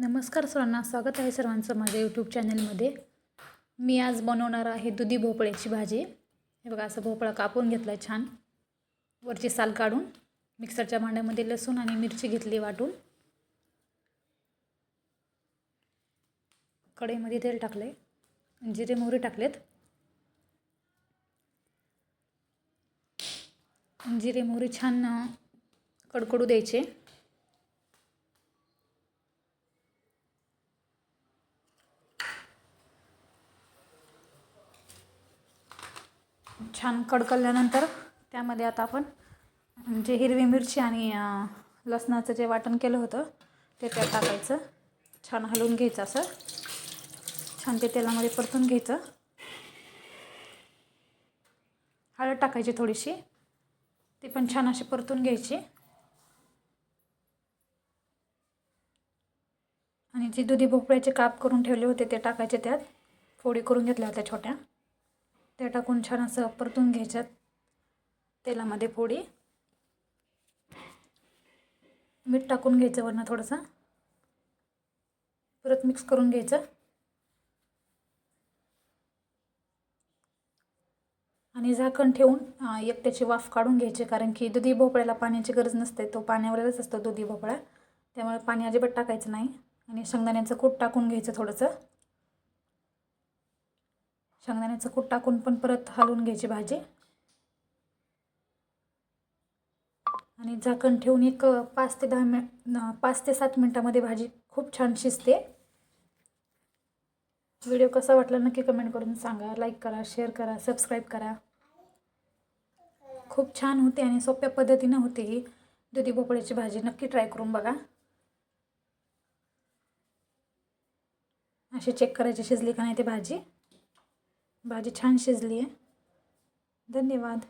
नमस्कार सर्वांना स्वागत आहे सर्वांचं माझ्या यूट्यूब चॅनलमध्ये मी आज बनवणार आहे दुधी भोपळ्याची भाजी. हे बघा असं भोपळा कापून घेतला आहे छान. वरची साल काढून मिक्सरच्या भांड्यामध्ये लसूण आणि मिरची घेतली वाटून. कढईमध्ये तेल टाकले जिरे मोहरी टाकलेत. जिरे मोहरी छान कडकडू द्यायचे. छान कडकडल्यानंतर त्यामध्ये आता आपण जे हिरवी मिरची आणि लसणाचं जे वाटण केलं होतं ते त्यात टाकायचं. छान हलवून घ्यायचं असं. छान ते तेलामध्ये परतून घ्यायचं. हळद टाकायची थोडीशी. ती पण छान अशी परतून घ्यायची. आणि जे दुधी भोपळ्याचे काप करून ठेवले होते ते टाकायचे त्यात. फोडी करून घेतल्या होत्या छोट्या. ते टाकून छान असं परतून घ्यायच्यात तेलामध्ये फोडी. मीठ टाकून घ्यायचं वरनं थोडंसं. परत मिक्स करून घ्यायचं. आणि झाकण ठेवून एक त्याची वाफ काढून घ्यायची कारण की दुधी भोपळ्याला पाण्याची गरज नसते तो पाण्यावरच असतो दुधी भोपळा. त्यामुळे पाणी अजिबात टाकायचं नाही. आणि शेंगदाण्याचं कूट टाकून घ्यायचं थोडंसं. शेंगदाण्याचं कूट टाकून पण परत हलवून घ्यायची भाजी. आणि झाकण ठेवून एक पाच ते दहा मिनिट पाच ते सात मिनटामध्ये भाजी खूप छान शिजते. व्हिडिओ कसा वाटला नक्की कमेंट करून सांगा. लाईक करा शेअर करा सबस्क्राईब करा. खूप छान होते आणि सोप्या पद्धतीनं होते ही दुधी भोपळ्याची भाजी. नक्की ट्राय करून बघा. अशी चेक करायची शिजली का नाही ते भाजी. भाजी छान शिजली आहे. धन्यवाद.